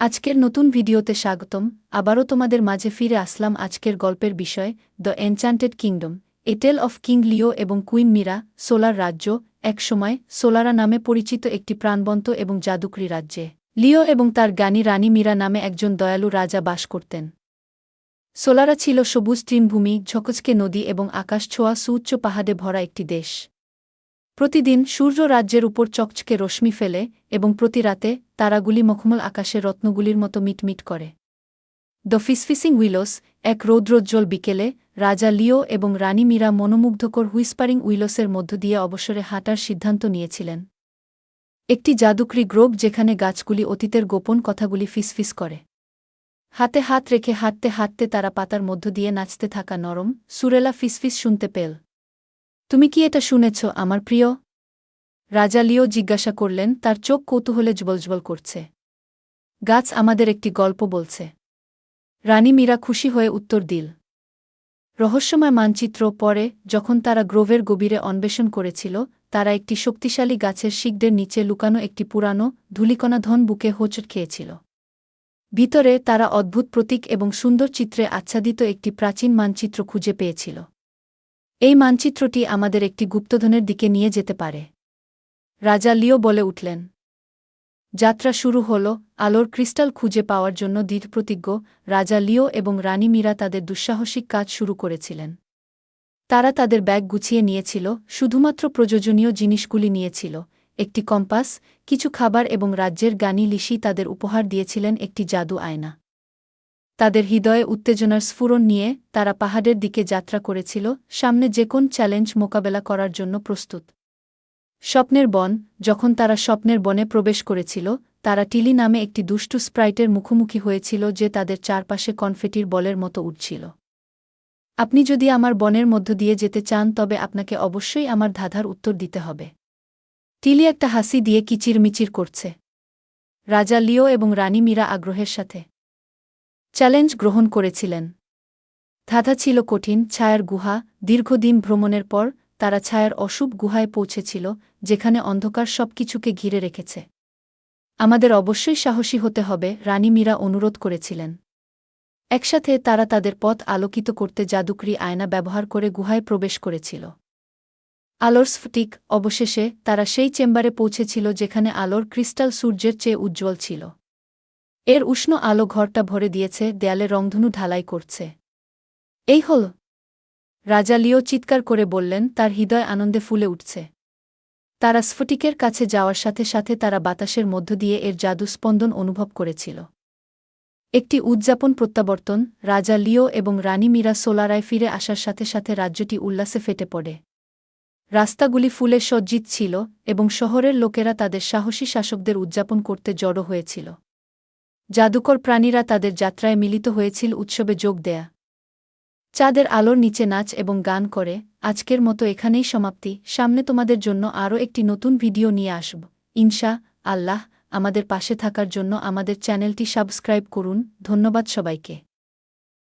আজকের নতুন ভিডিওতে স্বাগতম। আবারও তোমাদের মাঝে ফিরে আসলাম আজকের গল্পের বিষয় the enchanted kingdom a tale of king Leo এবং কুইন মীরা সোলার রাজ্য, একসময় সোলারা নামে পরিচিত একটি প্রাণবন্ত এবং জাদুকরি রাজ্যে। লিও এবং তার জ্ঞানী রানী মীরা নামে একজন দয়ালু রাজা বাস করতেন। সোলারা ছিল সবুজ তৃণভূমি ঝকচকে নদী এবং আকাশ ছোঁয়া, সুউচ্চ পাহাড়ে ভরা একটি দেশ। প্রতিদিন সূর্য রাজ্যের উপর চকচকে রশ্মি ফেলে এবং প্রতি রাতে তারাগুলি মখমল আকাশে রত্নগুলির মতো মিটমিট করে। দ্য ফিসফিসিং উইলোস এক রৌদ্রোজ্জ্বল বিকেলে রাজা লিও এবং রানী মীরা মনোমুগ্ধকর হুইসপারিং উইলোসের মধ্য দিয়ে অবসরে হাঁটার সিদ্ধান্ত নিয়েছিলেন। একটি জাদুকরি গ্রোভ যেখানে গাছগুলি অতীতের গোপন কথাগুলি ফিসফিস করে। হাতে হাত রেখে হাঁটতে হাঁটতে তারা পাতার মধ্য দিয়ে নাচতে থাকা নরম, সুরেলা ফিসফিস শুনতে পেল। তুমি কি এটা শুনেছ, আমার প্রিয়? রাজা লিও জিজ্ঞাসা করলেন, তার চোখ কৌতূহলে জ্বলজ্বল করছে। গাছ আমাদের একটি গল্প বলছে। রানী মীরা খুশি হয়ে উত্তর দিল। রহস্যময় মানচিত্র পরে, যখন তারা গ্রোভের গভীরে অন্বেষণ করেছিল, তারা একটি শক্তিশালী গাছের শিকদের নিচে লুকানো একটি পুরানো, ধুলিকণা ধন বুকে হোঁচট খেয়েছিল। ভিতরে তারা অদ্ভুত প্রতীক এবং সুন্দর চিত্রে আচ্ছাদিত একটি প্রাচীন মানচিত্র খুঁজে পেয়েছিল। এই মানচিত্রটি আমাদের একটি গুপ্তধনের দিকে নিয়ে যেতে পারে। রাজা লিও বলে উঠলেন, যাত্রা শুরু হল, আলোর ক্রিস্টাল খুঁজে পাওয়ার জন্য দৃঢ়প্রতিজ্ঞ রাজা লিও এবং রানী মীরা তাদের দুঃসাহসিক কাজ শুরু করেছিলেন। তারা তাদের ব্যাগ গুছিয়ে নিয়েছিল, শুধুমাত্র প্রয়োজনীয় জিনিসগুলি নিয়েছিল। একটি কম্পাস, কিছু খাবার এবং রাজ্যের গানি লিসি তাদের উপহার দিয়েছিলেন একটি জাদু আয়না। তাদের হৃদয়ে উত্তেজনার স্ফুরণ নিয়ে তারা পাহাড়ের দিকে যাত্রা করেছিল, সামনে যে কোন চ্যালেঞ্জ মোকাবেলা করার জন্য প্রস্তুত। স্বপ্নের বন, যখন তারা স্বপ্নের বনে প্রবেশ করেছিল, তারা টিলি নামে একটি দুষ্টু স্প্রাইটের মুখোমুখি হয়েছিল যে তাদের চারপাশে কনফেটির বলের মতো উঠছিল আপনি যদি আমার বনের মধ্য দিয়ে যেতে চান, তবে আপনাকে অবশ্যই আমার ধাঁধার উত্তর দিতে হবে। টিলি একটা হাসি দিয়ে কিচিরমিচির করছে। রাজা লিও এবং রানী মীরা আগ্রহের সাথে চ্যালেঞ্জ গ্রহণ করেছিলেন। ধাঁধা ছিল কঠিন, ছায়ার গুহা, দীর্ঘদিন ভ্রমণের পর তারা ছায়ার অশুভ গুহায় পৌঁছেছিল, যেখানে অন্ধকার সব কিছুকে ঘিরে রেখেছে। আমাদের অবশ্যই সাহসী হতে হবে, রানী মীরা অনুরোধ করেছিলেন। একসাথে তারা তাদের পথ আলোকিত করতে জাদুকরি আয়না ব্যবহার করে গুহায় প্রবেশ করেছিল। আলোর স্ফটিক অবশেষে তারা সেই চেম্বারে পৌঁছেছিল, যেখানে আলোর ক্রিস্টাল সূর্যের চেয়ে উজ্জ্বল ছিল। এর উষ্ণ আলো ঘরটা ভরে দিয়েছে, দেয়ালে রংধনু ঢালাই করছে। এই হল। রাজা লিও চিৎকার করে বললেন, তার হৃদয় আনন্দে ফুলে উঠছে। তারা স্ফটিকের কাছে যাওয়ার সাথে সাথে তারা বাতাসের মধ্য দিয়ে এর জাদু স্পন্দন অনুভব করেছিল। একটি উদযাপন প্রত্যাবর্তন, রাজা লিও এবং রানী মীরা সোলারায় ফিরে আসার সাথে সাথে রাজ্যটি উল্লাসে ফেটে পড়ে। রাস্তাগুলি ফুলে সজ্জিত ছিল এবং শহরের লোকেরা তাদের সাহসী শাসকদের উদযাপন করতে জড়ো হয়েছিল। জাদুকর প্রাণীরা তাদের যাত্রায় মিলিত হয়েছিল উৎসবে যোগ দেয়া। চাঁদের আলোর নিচে নাচ এবং গান করে, আজকের মতো এখানেই সমাপ্তি। সামনে তোমাদের জন্য আরও একটি নতুন ভিডিও নিয়ে আসব। ইনশা আল্লাহ আমাদের পাশে থাকার জন্য আমাদের চ্যানেলটি সাবস্ক্রাইব করুন। ধন্যবাদ সবাইকে।